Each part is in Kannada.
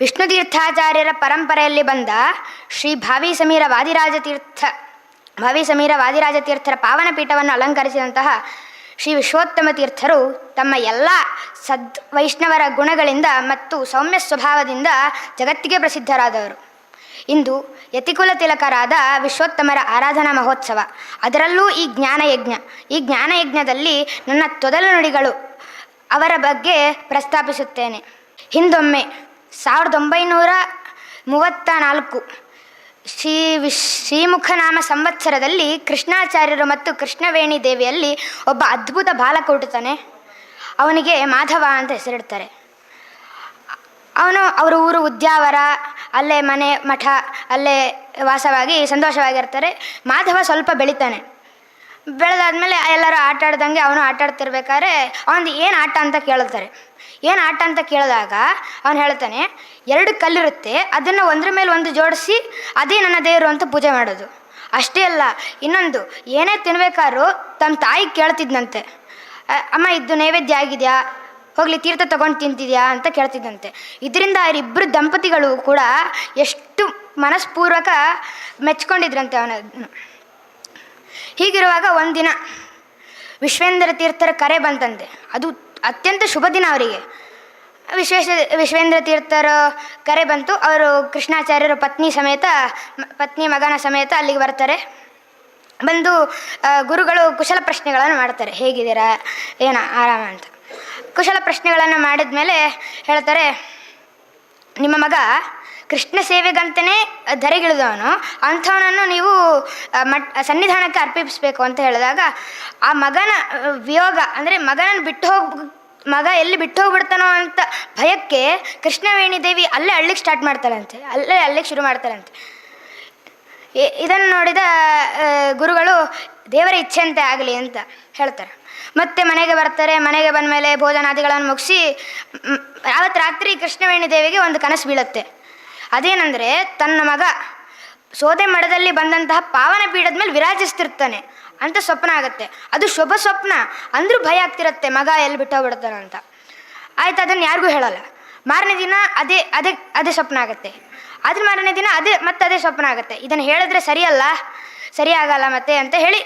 ವಿಷ್ಣು ತೀರ್ಥಾಚಾರ್ಯರ ಪರಂಪರೆಯಲ್ಲಿ ಬಂದ ಶ್ರೀ ಭಾವಿ ಸಮೀರ ವಾದಿರಾಜ ತೀರ್ಥ ಭಾವಿ ಸಮೀರ ವಾದಿರಾಜ ತೀರ್ಥರ ಪಾವನ ಪೀಠವನ್ನು ಅಲಂಕರಿಸಿದಂತಹ ಶ್ರೀ ವಿಶ್ವೋತ್ತಮ ತೀರ್ಥರು ತಮ್ಮ ಎಲ್ಲ ಸದ್ ವೈಷ್ಣವರ ಗುಣಗಳಿಂದ ಮತ್ತು ಸೌಮ್ಯ ಸ್ವಭಾವದಿಂದ ಜಗತ್ತಿಗೆ ಪ್ರಸಿದ್ಧರಾದವರು. ಇಂದು ಯತಿಕುಲ ತಿಲಕರಾದ ವಿಶ್ವೋತ್ತಮರ ಆರಾಧನಾ ಮಹೋತ್ಸವ. ಅದರಲ್ಲೂ ಈ ಜ್ಞಾನಯಜ್ಞ. ಈ ಜ್ಞಾನಯಜ್ಞದಲ್ಲಿ ನನ್ನ ತೊದಲು ನುಡಿಗಳು ಅವರ ಬಗ್ಗೆ ಪ್ರಸ್ತಾಪಿಸುತ್ತೇನೆ. ಹಿಂದೊಮ್ಮೆ ಸಾವಿರದ ಒಂಬೈನೂರ ಮೂವತ್ತ ನಾಲ್ಕು. ಶ್ರೀ ವಿಶ್, ಶ್ರೀಮುಖನಾಮ ಸಂವತ್ಸರದಲ್ಲಿ ಕೃಷ್ಣಾಚಾರ್ಯರು ಮತ್ತು ಕೃಷ್ಣವೇಣಿ ದೇವಿಯಲ್ಲಿ ಒಬ್ಬ ಅದ್ಭುತ ಬಾಲಕ ಹುಟ್ಟುತ್ತಾನೆ. ಅವನಿಗೆ ಮಾಧವ ಅಂತ ಹೆಸರಿಡ್ತಾರೆ. ಅವನು, ಅವರ ಊರು ಉದ್ಯಾವರ, ಅಲ್ಲೇ ಮನೆ ಮಠ, ಅಲ್ಲೇ ವಾಸವಾಗಿ, ಸಂತೋಷವಾಗಿರ್ತಾರೆ. ಮಾಧವ ಸ್ವಲ್ಪ ಬೆಳಿತಾನೆ. ಬೆಳೆದಾದ್ಮೇಲೆ ಎಲ್ಲರೂ ಆಟ ಆಡ್ದಂಗೆ ಅವನು ಆಟ ಆಡ್ತಿರ್ಬೇಕಾದ್ರೆ ಅವನು ಏನು ಆಟ ಅಂತ ಕೇಳ್ತಾರೆ. ಏನು ಆಟ ಅಂತ ಕೇಳಿದಾಗ ಅವನು ಹೇಳ್ತಾನೆ, ಎರಡು ಕಲ್ಲಿರುತ್ತೆ, ಅದನ್ನು ಒಂದ್ರ ಮೇಲೆ ಒಂದು ಜೋಡಿಸಿ ಅದೇ ನನ್ನ ದೇವರು ಅಂತ ಪೂಜೆ ಮಾಡೋದು. ಅಷ್ಟೇ ಅಲ್ಲ, ಇನ್ನೊಂದು, ಏನೇ ತಿನ್ಬೇಕಾದ್ರೂ ತಮ್ಮ ತಾಯಿ ಕೇಳ್ತಿದ್ನಂತೆ. ಅಮ್ಮ, ಇದು ನೈವೇದ್ಯ ಆಗಿದೆಯಾ? ಹೋಗ್ಲಿ, ತೀರ್ಥ ತಗೊಂಡು ತಿಂತಿದ್ಯಾ? ಅಂತ ಕೇಳ್ತಿದ್ದಂತೆ ಇದರಿಂದ ಅವರಿಬ್ಬರು ದಂಪತಿಗಳು ಕೂಡ ಎಷ್ಟು ಮನಸ್ಪೂರ್ವಕ ಮೆಚ್ಕೊಂಡಿದ್ರಂತೆ ಅವನ ಹೀಗಿರುವಾಗ ಒಂದಿನ ವಿಶ್ವೇಂದ್ರ ತೀರ್ಥರ ಕರೆ ಬಂತಂತೆ. ಅದು ಅತ್ಯಂತ ಶುಭ ದಿನ ಅವರಿಗೆ. ವಿಶ್ವೇಶ, ವಿಶ್ವೇಂದ್ರ ತೀರ್ಥರ ಕರೆ ಬಂತು. ಅವರು ಕೃಷ್ಣಾಚಾರ್ಯರ ಪತ್ನಿ ಸಮೇತ, ಪತ್ನಿ ಮಗನ ಸಮೇತ ಅಲ್ಲಿಗೆ ಬರ್ತಾರೆ. ಬಂದು ಗುರುಗಳು ಕುಶಲ ಪ್ರಶ್ನೆಗಳನ್ನು ಮಾಡ್ತಾರೆ. ಹೇಗಿದ್ದೀರಾ? ಏನ ಆರಾಮ ಅಂತ. ಕುಶಲ ಪ್ರಶ್ನೆಗಳನ್ನು ಮಾಡಿದ ಮೇಲೆ ಹೇಳ್ತಾರೆ, ನಿಮ್ಮ ಮಗ ಕೃಷ್ಣ ಸೇವೆಗಂತನೇ ಧರೆಗಿಳಿದವನು. ಅಂಥವನನ್ನು ನೀವು ಮಟ್ ಸನ್ನಿಧಾನಕ್ಕೆ ಅರ್ಪಿಸಬೇಕು ಅಂತ ಹೇಳಿದಾಗ, ಆ ಮಗನ ವಿಯೋಗ, ಅಂದರೆ ಮಗನನ್ನು ಬಿಟ್ಟು ಹೋಗಿ, ಮಗ ಎಲ್ಲಿ ಬಿಟ್ಟು ಹೋಗ್ಬಿಡ್ತಾನೋ ಅಂತ ಭಯಕ್ಕೆ ಕೃಷ್ಣವೇಣಿ ದೇವಿ ಅಲ್ಲೇ ಅಳ್ಳಿಕ್ಕೆ ಸ್ಟಾರ್ಟ್ ಮಾಡ್ತಾರಂತೆ ಅಲ್ಲೇ ಅಳ್ಳಿಕ್ಕೆ ಶುರು ಮಾಡ್ತಾರಂತೆ ಇದನ್ನು ನೋಡಿದ ಗುರುಗಳು ದೇವರ ಇಚ್ಛೆಯಂತೆ ಆಗಲಿ ಅಂತ ಹೇಳ್ತಾರೆ. ಮತ್ತೆ ಮನೆಗೆ ಬರ್ತಾರೆ, ಮನೆಗೆ ಬಂದ ಮೇಲೆ ಭೋಜನಾದಿಗಳನ್ನು ಮುಗಿಸಿ ಆವತ್ತು ರಾತ್ರಿ ಕೃಷ್ಣವೇಣಿ ದೇವಿಗೆ ಒಂದು ಕನಸು ಬೀಳುತ್ತೆ. ಅದೇನೆಂದರೆ ತನ್ನ ಮಗ ಸೋದೆ ಮಠದಲ್ಲಿ ಬಂದಂತಹ ಪಾವನ ಪೀಠದ ಮೇಲೆ ವಿರಾಜಿಸ್ತಿರ್ತಾನೆ. ಅಂತ ಸ್ವಪ್ನ ಆಗುತ್ತೆ. ಅದು ಶುಭ ಸ್ವಪ್ನ. ಅಂದರೂ ಭಯ ಆಗ್ತಿರತ್ತೆ. ಮಗ ಎಲ್ಲಿ ಬಿಟ್ಟೋಗ್ಬಿಡ್ತಾನೆ ಅಂತ. ಆಯ್ತು, ಅದನ್ನು ಯಾರಿಗೂ ಹೇಳಲ್ಲ. ಮಾರನೇ ದಿನ ಅದೇ ಅದೇ ಅದೇ ಸ್ವಪ್ನ ಆಗುತ್ತೆ. ಅದ್ರ ಮಾರನೇ ದಿನ ಅದೇ, ಮತ್ತೆ ಅದೇ ಸ್ವಪ್ನ ಆಗುತ್ತೆ. ಇದನ್ನು ಹೇಳಿದ್ರೆ ಸರಿಯಲ್ಲ? ಸರಿ ಆಗಲ್ಲ ಮತ್ತೆ ಅಂತ ಹೇಳಿ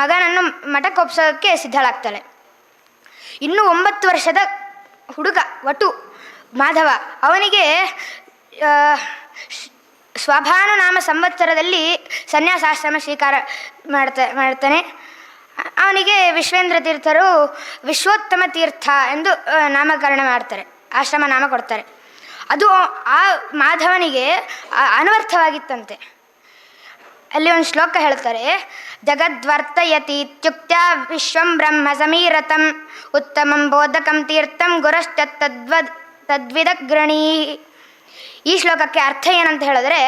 ಮಗನನ್ನು ಮಠಕ್ಕೆ ಒಪ್ಸೋಕ್ಕೆ ಸಿದ್ಧಳಾಗ್ತಾಳೆ. ಇನ್ನು ಒಂಬತ್ತು ವರ್ಷದ ಹುಡುಗ ವಟು ಮಾಧವ, ಅವನಿಗೆ ಸ್ವಭಾನುನಾಮ ಸಂವತ್ಸರದಲ್ಲಿ ಸನ್ಯಾಸಾಶ್ರಮ ಸ್ವೀಕಾರ ಮಾಡ್ತಾ, ಮಾಡ್ತಾನೆ. ಅವನಿಗೆ ವಿಶ್ವೇಂದ್ರ ತೀರ್ಥರು ವಿಶ್ವೋತ್ತಮ ತೀರ್ಥ ಎಂದು ನಾಮಕರಣ ಮಾಡ್ತಾರೆ, ಆಶ್ರಮ ನಾಮ ಕೊಡ್ತಾರೆ. ಅದು ಆ ಮಾಧವನಿಗೆ ಅನುವರ್ಥವಾಗಿತ್ತಂತೆ ಅನವರ್ಥವಾಗಿತ್ತಂತೆ ಅಲ್ಲಿ ಒಂದು ಶ್ಲೋಕ ಹೇಳ್ತಾರೆ, ಜಗದ್ವರ್ತಯತಿ ಇತ್ಯುಕ್ತ ವಿಶ್ವಂ ಬ್ರಹ್ಮ ಸಮೀರತಂ, ಉತ್ತಮಂ ಬೋಧಕಂ ತೀರ್ಥಂ ಗುರಶ್ಚ ತದ್ವದ್, ತದ್ವಿದಗ್ರಣೀ ಈ ಶ್ಲೋಕಕ್ಕೆ ಅರ್ಥ ಏನಂತ ಹೇಳಿದ್ರೆ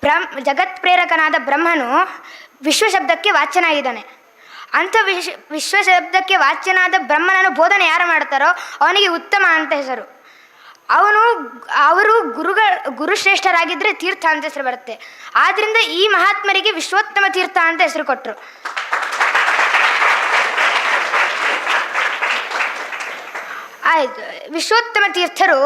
ಬ್ರಹ್ಮ ಜಗತ್ ಪ್ರೇರಕನಾದ ಬ್ರಹ್ಮನು ವಿಶ್ವಶಬ್ದಕ್ಕೆ ವಾಚ್ಯನಾಗಿದ್ದಾನೆ. ಅಂಥ ವಿಶ್ವ ವಿಶ್ವಶಬ್ದಕ್ಕೆ ವಾಚ್ಯನಾದ ಬ್ರಹ್ಮನನ್ನು ಬೋಧನೆ ಯಾರು ಮಾಡ್ತಾರೋ ಅವನಿಗೆ ಉತ್ತಮ ಅಂತ ಹೆಸರು. ಅವನು, ಅವರು ಗುರುಗಳ ಗುರುಶ್ರೇಷ್ಠರಾಗಿದ್ದರೆ ತೀರ್ಥ ಅಂತ ಹೆಸರು ಬರುತ್ತೆ. ಆದ್ದರಿಂದ ಈ ಮಹಾತ್ಮರಿಗೆ ವಿಶ್ವೋತ್ತಮ ತೀರ್ಥ ಅಂತ ಹೆಸರು ಕೊಟ್ಟರು ಆಯಿತು. ವಿಶ್ವೋತ್ತಮ ತೀರ್ಥರು